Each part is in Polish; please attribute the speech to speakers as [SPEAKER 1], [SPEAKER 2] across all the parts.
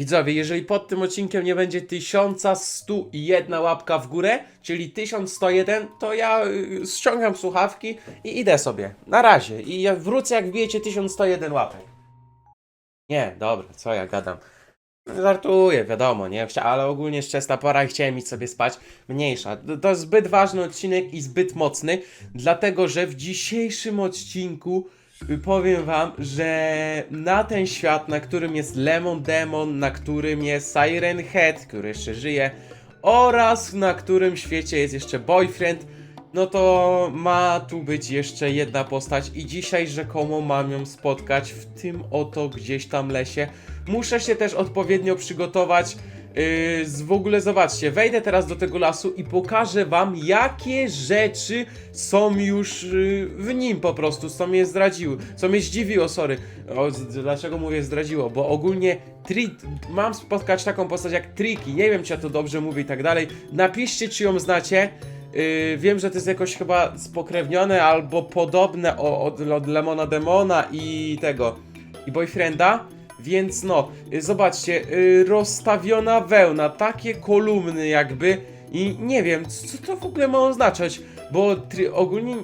[SPEAKER 1] Widzowie, jeżeli pod tym odcinkiem nie będzie 1101 łapka w górę, czyli 1101, to ja y, ściągam słuchawki i idę sobie. Na razie. I ja wrócę jak wbijecie 1101 łapek. Nie, dobra, co ja gadam. Żartuję, wiadomo, nie? Ale ogólnie wczesna pora i chciałem iść sobie spać. Mniejsza. To- jest zbyt ważny odcinek i zbyt mocny, dlatego że w dzisiejszym odcinku powiem wam, że na ten świat, na którym jest Lemon Demon, na którym jest Siren Head, który jeszcze żyje, oraz na którym świecie jest jeszcze Boyfriend, no to ma tu być jeszcze jedna postać i dzisiaj rzekomo mam ją spotkać w tym oto gdzieś tam lesie. Muszę się też odpowiednio przygotować. Yy, w ogóle zobaczcie, wejdę teraz do tego lasu i pokażę wam, jakie rzeczy są już yy, w nim po prostu, co mnie zdradziły, co mnie zdziwiło, sorry. O, dlaczego mówię zdradziło? Bo ogólnie tri- mam spotkać taką postać jak Triki, nie wiem czy ja to dobrze mówię i tak dalej. Napiszcie czy ją znacie. Yy, wiem, że to jest jakoś chyba spokrewnione albo podobne od, od Lemona Demona i tego i Boyfrienda. Więc no, y, zobaczcie, y, rozstawiona wełna, takie kolumny jakby i nie wiem, co to w ogóle ma oznaczać, bo ogólnie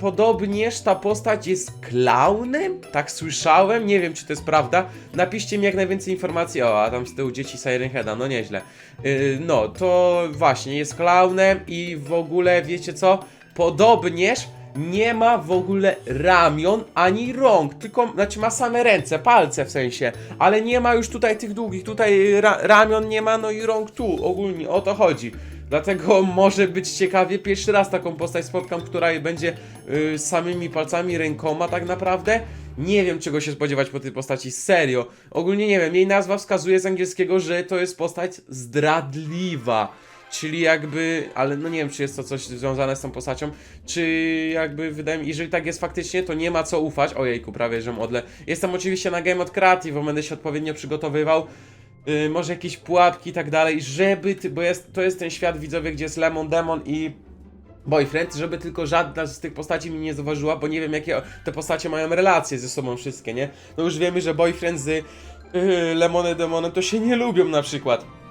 [SPEAKER 1] podobnież ta postać jest klaunem, tak słyszałem, nie wiem czy to jest prawda, napiszcie mi jak najwięcej informacji, o, a tam z tyłu dzieci Siren Heada, no nieźle. Y, no, to właśnie, jest klaunem i w ogóle, wiecie co, podobnież nie ma w ogóle ramion ani rąk, tylko, znaczy ma same ręce, palce w sensie, ale nie ma już tutaj tych długich, tutaj ra ramion nie ma, no i rąk tu, ogólnie, o to chodzi. Dlatego może być ciekawie, pierwszy raz taką postać spotkam, która będzie y, samymi palcami, rękoma tak naprawdę. Nie wiem czego się spodziewać po tej postaci, serio. Ogólnie nie wiem, jej nazwa wskazuje z angielskiego, że to jest postać zdradliwa. Czyli jakby, ale no nie wiem, czy jest to coś związane z tą postacią, czy jakby wydaje mi, jeżeli tak jest faktycznie, to nie ma co ufać. Ojejku, prawie że modle. Jestem oczywiście na Game od Creative, bo będę się odpowiednio przygotowywał. Yy, może jakieś pułapki i tak dalej, żeby, ty, bo jest, to jest ten świat widzowie, gdzie jest Lemon Demon i Boyfriend, żeby tylko żadna z tych postaci mi nie zauważyła, bo nie wiem jakie te postacie mają relacje ze sobą wszystkie, nie? No już wiemy, że Boyfriend z yy, Lemonem Demonem to się nie lubią na przykład.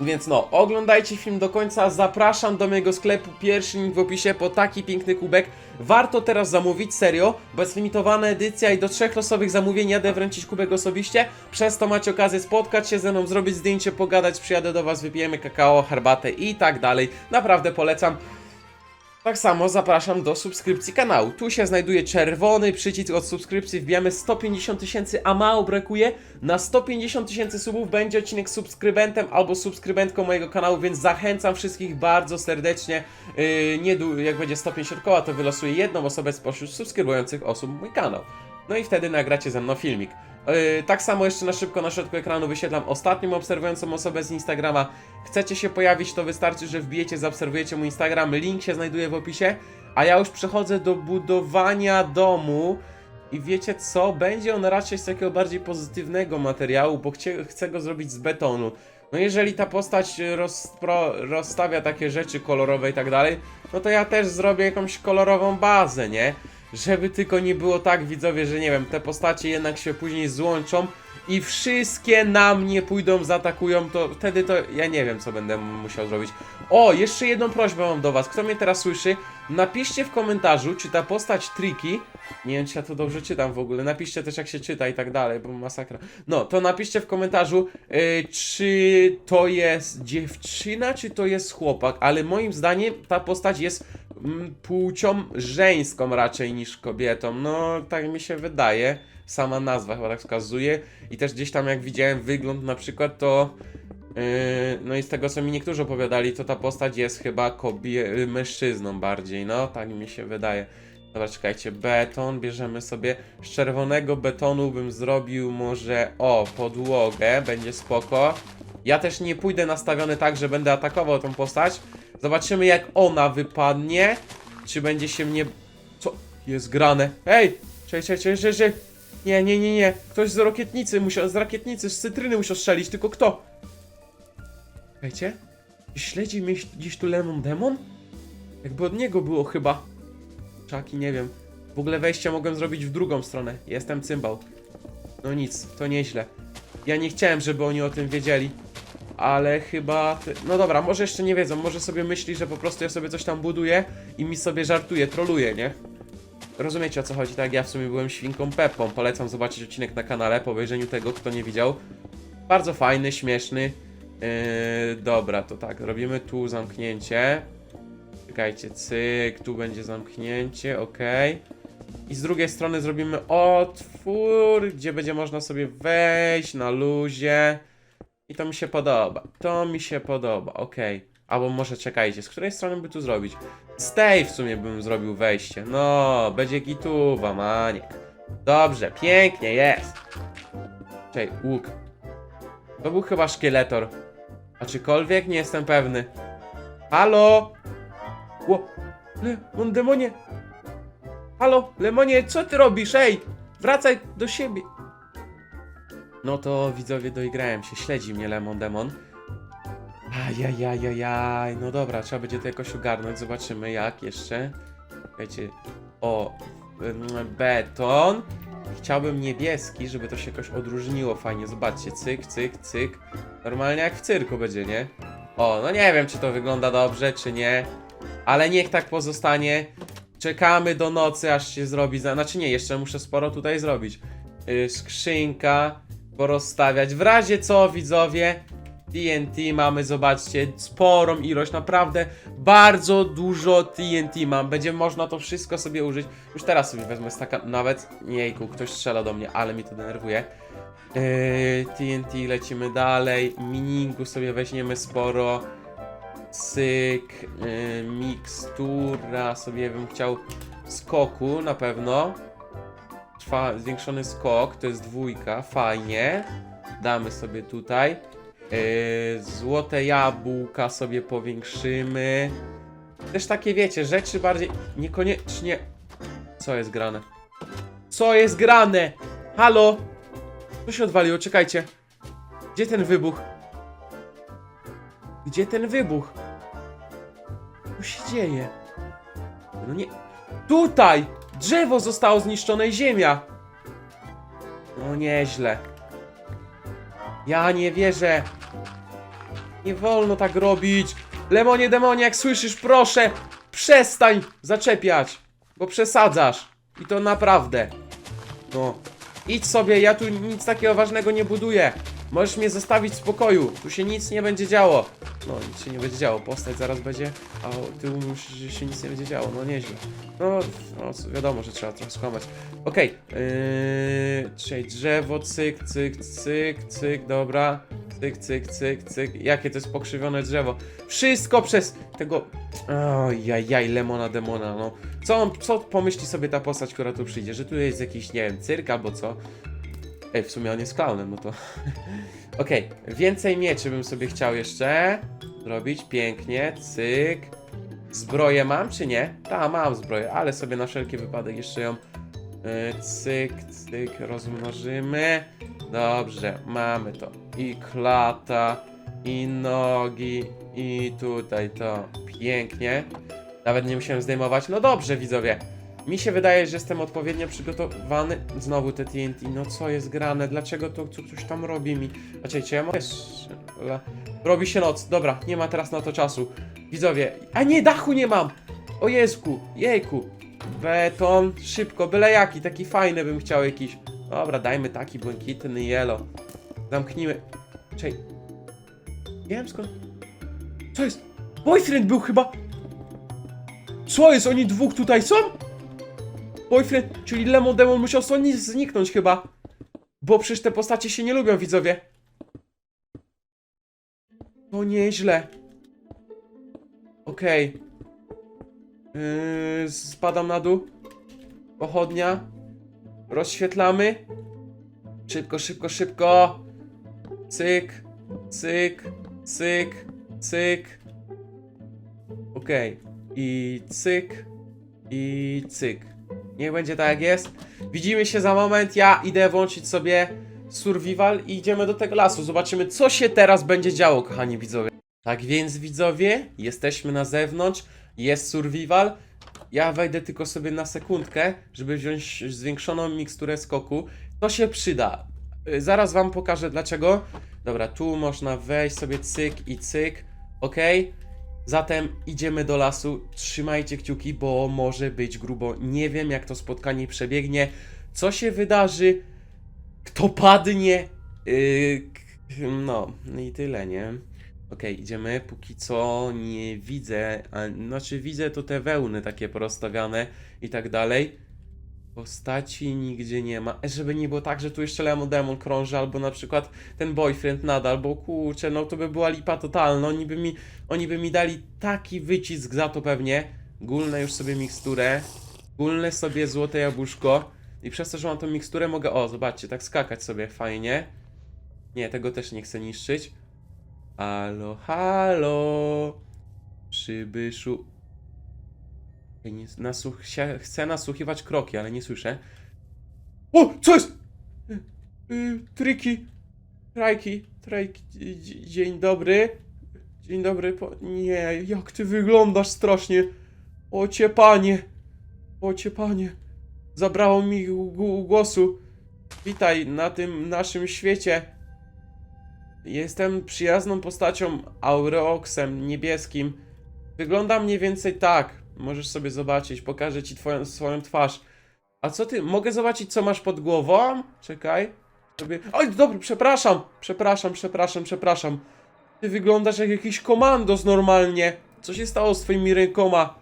[SPEAKER 1] Więc no, oglądajcie film do końca, zapraszam do mojego sklepu, pierwszy link w opisie po taki piękny kubek. Warto teraz zamówić, serio, bo jest limitowana edycja i do trzech losowych zamówień jadę wręczyć kubek osobiście. Przez to macie okazję spotkać się ze mną, zrobić zdjęcie, pogadać, przyjadę do was, wypijemy kakao, herbatę i tak dalej. Naprawdę polecam. Tak samo zapraszam do subskrypcji kanału. Tu się znajduje czerwony przycisk od subskrypcji. Wbijamy 150 tysięcy, a mało brakuje. Na 150 tysięcy subów będzie odcinek subskrybentem albo subskrybentką mojego kanału, więc zachęcam wszystkich bardzo serdecznie. Yy, nie jak będzie 150 koła, to wylosuję jedną osobę spośród subskrybujących osób mój kanał. No i wtedy nagracie ze mną filmik. Yy, tak samo jeszcze na szybko na środku ekranu wyświetlam ostatnią obserwującą osobę z Instagrama. Chcecie się pojawić, to wystarczy, że wbijecie, zaobserwujecie mój Instagram, link się znajduje w opisie. A ja już przechodzę do budowania domu. I wiecie co? Będzie on raczej z takiego bardziej pozytywnego materiału, bo chcie, chcę go zrobić z betonu. No jeżeli ta postać rozpro, rozstawia takie rzeczy kolorowe i tak dalej, no to ja też zrobię jakąś kolorową bazę, nie? Żeby tylko nie było tak, widzowie, że nie wiem, te postacie jednak się później złączą i wszystkie na mnie pójdą, zaatakują, to wtedy to ja nie wiem, co będę musiał zrobić. O, jeszcze jedną prośbę mam do was. Kto mnie teraz słyszy, napiszcie w komentarzu, czy ta postać Triki, nie wiem, czy ja to dobrze czytam w ogóle, napiszcie też, jak się czyta i tak dalej, bo masakra. No, to napiszcie w komentarzu, yy, czy to jest dziewczyna, czy to jest chłopak, ale moim zdaniem ta postać jest płcią żeńską raczej niż kobietą. No, tak mi się wydaje. Sama nazwa chyba tak wskazuje. I też gdzieś tam jak widziałem wygląd na przykład, to yy, no i z tego co mi niektórzy opowiadali, to ta postać jest chyba kobie mężczyzną bardziej. No, tak mi się wydaje. Dobra, czekajcie, beton, bierzemy sobie z czerwonego betonu bym zrobił może, o, podłogę, będzie spoko. Ja też nie pójdę nastawiony tak, że będę atakował tą postać. Zobaczymy jak ona wypadnie. Czy będzie się mnie... Co? Jest grane. Hej! Czekaj, czekaj, czekaj, czekaj, czekaj. Nie, nie, nie, nie. Ktoś z rakietnicy musiał, z rakietnicy, z cytryny musiał strzelić, tylko kto? Słuchajcie? Śledzi mnie gdzieś tu Lemon Demon? Jakby od niego było chyba. Czaki, nie wiem. W ogóle wejście mogłem zrobić w drugą stronę. Jestem cymbał. No nic, to nieźle. Ja nie chciałem, żeby oni o tym wiedzieli. Ale chyba. No dobra, może jeszcze nie wiedzą. Może sobie myśli, że po prostu ja sobie coś tam buduję i mi sobie żartuje, troluje, nie? Rozumiecie o co chodzi? Tak, ja w sumie byłem świnką Peppą. Polecam zobaczyć odcinek na kanale po obejrzeniu tego, kto nie widział. Bardzo fajny, śmieszny. Yy, dobra, to tak, robimy tu zamknięcie. Czekajcie, cyk, tu będzie zamknięcie, ok. I z drugiej strony zrobimy otwór, gdzie będzie można sobie wejść na luzie. To mi się podoba. To mi się podoba, ok. Albo może czekajcie, z której strony by tu zrobić? Z tej w sumie bym zrobił wejście. No, będzie gituwa, maniek. Dobrze, pięknie jest. Czekaj, łuk. To był chyba szkieletor. A czykolwiek? Nie jestem pewny. Halo? Ło, Lemon demonie. Halo, Lemonie, co ty robisz? Ej, wracaj do siebie. No to widzowie, doigrałem się. Śledzi mnie Lemon Demon. Ajajajajaj, no dobra, trzeba będzie to jakoś ogarnąć. Zobaczymy jak jeszcze. Słuchajcie, o, beton. Chciałbym niebieski, żeby to się jakoś odróżniło fajnie. Zobaczcie, cyk, cyk, cyk. Normalnie jak w cyrku będzie, nie? O, no nie wiem, czy to wygląda dobrze, czy nie. Ale niech tak pozostanie. Czekamy do nocy, aż się zrobi. Znaczy nie, jeszcze muszę sporo tutaj zrobić. Yy, skrzynka, porozstawiać. W razie co, widzowie, TNT mamy, zobaczcie, sporą ilość, naprawdę bardzo dużo TNT mam. Będzie można to wszystko sobie użyć. Już teraz sobie wezmę staka, nawet, jejku, ktoś strzela do mnie, ale mi to denerwuje. Yy, TNT, lecimy dalej, miningu sobie weźmiemy sporo. Cyk, yy, mikstura, sobie bym chciał skoku na pewno. Zwiększony skok, to jest dwójka, fajnie. Damy sobie tutaj. Yy, złote jabłka sobie powiększymy. Też takie wiecie, rzeczy bardziej niekoniecznie. Co jest grane? Co jest grane? Halo? Co się odwaliło? Czekajcie. Gdzie ten wybuch? Gdzie ten wybuch? Co się dzieje? No nie. Tutaj! Drzewo zostało zniszczone i ziemia! No nieźle. Ja nie wierzę. Nie wolno tak robić. Lemonie demonie, jak słyszysz, proszę, przestań zaczepiać, bo przesadzasz. I to naprawdę. No. Idź sobie, ja tu nic takiego ważnego nie buduję. Możesz mnie zostawić w spokoju. Tu się nic nie będzie działo. No, nic się nie będzie działo. Postać zaraz będzie, a ty mówisz, że się nic nie będzie działo. No, nieźle. No, no wiadomo, że trzeba trochę skłamać. Okej. Yy, czyli drzewo, cyk, cyk, cyk, cyk, dobra. Cyk, cyk, cyk, cyk. Jakie to jest pokrzywione drzewo. Wszystko przez tego... Ojajaj, lemona demona, no. Co, on, co pomyśli sobie ta postać, która tu przyjdzie? Że tu jest jakiś, nie wiem, cyrk albo co? Ej, w sumie on jest klaunem, no to... Okej, więcej mieczy bym sobie chciał jeszcze zrobić. Pięknie, cyk. Zbroję mam, czy nie? Ta, mam zbroję, ale sobie na wszelki wypadek jeszcze ją yy, cyk, cyk, rozmnożymy. Dobrze, mamy to. I klata, i nogi, i tutaj to. Pięknie. Nawet nie musiałem zdejmować. No dobrze, widzowie. Mi się wydaje, że jestem odpowiednio przygotowany. Znowu te TNT. No co jest grane? Dlaczego to co coś tam robi mi? Znaczy, czy ja mogę... Robi się noc. Dobra, nie ma teraz na to czasu. Widzowie. A nie, dachu nie mam! O Jezuku, jejku. Beton, szybko, byle jaki, taki fajny bym chciał jakiś. Dobra, dajmy taki błękitny yellow. Zamknijmy. Czej. Nie wiem skąd. Co jest? Boyfriend był chyba. Co jest? Oni dwóch tutaj są? Boyfriend, czyli Lemon Demon musiał stąd zniknąć chyba. Bo przecież te postacie się nie lubią, widzowie. To nieźle. Okej. Yy, spadam na dół. Pochodnia. Rozświetlamy. Szybko, szybko, szybko. Cyk, cyk, cyk, cyk. Okej. I cyk. I cyk. Niech będzie tak jak jest. Widzimy się za moment. Ja idę włączyć sobie survival i idziemy do tego lasu. Zobaczymy, co się teraz będzie działo, kochani widzowie. Tak więc, widzowie, jesteśmy na zewnątrz. Jest survival. Ja wejdę tylko sobie na sekundkę, żeby wziąć zwiększoną miksturę skoku. To się przyda. Y, Zaraz wam pokażę dlaczego. Dobra, tu można wejść sobie cyk i cyk. Ok. Zatem idziemy do lasu. Trzymajcie kciuki, bo może być grubo. Nie wiem, jak to spotkanie przebiegnie. Co się wydarzy? Kto padnie? Yy, no, no i tyle, nie? Okej, idziemy. Póki co nie widzę. A, znaczy, widzę to te wełny takie porozstawiane i tak dalej. Postaci nigdzie nie ma. E, Żeby nie było tak, że tu jeszcze Lemon Demon krąży, albo na przykład ten boyfriend nadal, bo kurczę, no to by była lipa totalna. Oni by mi, oni by mi dali taki wycisk za to pewnie. Gulnę już sobie miksturę. Gulnę sobie złote jabłuszko. I przez to, że mam tą miksturę mogę, o zobaczcie, tak skakać sobie fajnie. Nie, tego też nie chcę niszczyć. Halo, halo. Przybyszu. Nie, chcę nasłuchiwać kroki, ale nie słyszę. O, co jest? Y, y, triki. Trajki. Trajki. Dzie- dzie- Dzień dobry. Dzień dobry. Po... Nie, jak ty wyglądasz strasznie. Ocie panie. Ocie panie. Zabrało mi głosu. Witaj na tym naszym świecie. Jestem przyjazną postacią Aureoxem niebieskim. Wygląda mniej więcej tak. Możesz sobie zobaczyć, pokażę ci twoją, swoją twarz. A co ty? Mogę zobaczyć, co masz pod głową? Czekaj. Sobie... Oj, dobry, przepraszam. Przepraszam, przepraszam, przepraszam. Ty wyglądasz jak jakiś komandos normalnie. Co się stało z twoimi rękoma?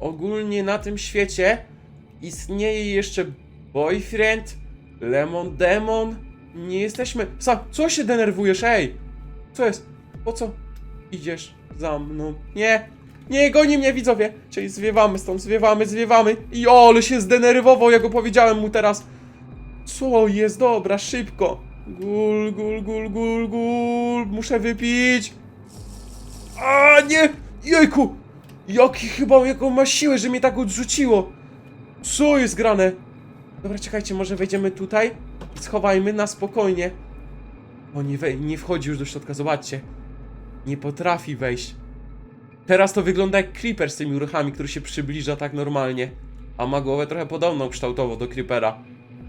[SPEAKER 1] Ogólnie na tym świecie istnieje jeszcze boyfriend, lemon demon. Nie jesteśmy. Sam, co się denerwujesz, ej? Co jest? Po co idziesz za mną? Nie, nie, goni mnie widzowie! Czyli zwiewamy stąd, zwiewamy, zwiewamy. I o, ale się zdenerwował, jak opowiedziałem mu teraz. Co jest? Dobra, szybko. Gul, gul, gul, gul, gul. Muszę wypić. A nie! Jejku! Jaki chyba, jaką ma siłę, że mnie tak odrzuciło. Co jest grane? Dobra, czekajcie, może wejdziemy tutaj? Schowajmy na spokojnie. O, nie, nie wchodzi już do środka, zobaczcie. Nie potrafi wejść. Teraz to wygląda jak Creeper z tymi ruchami, który się przybliża tak normalnie. A ma głowę trochę podobną kształtowo do Creepera.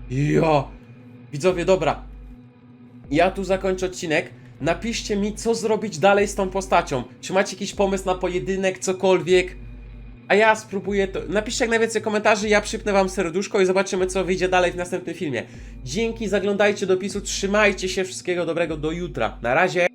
[SPEAKER 1] Ja! Widzowie, dobra. Ja tu zakończę odcinek. Napiszcie mi, co zrobić dalej z tą postacią. Czy macie jakiś pomysł na pojedynek, cokolwiek? A ja spróbuję to. Napiszcie jak najwięcej komentarzy, ja przypnę wam serduszko i zobaczymy, co wyjdzie dalej w następnym filmie. Dzięki, zaglądajcie do opisu, trzymajcie się, wszystkiego dobrego do jutra. Na razie.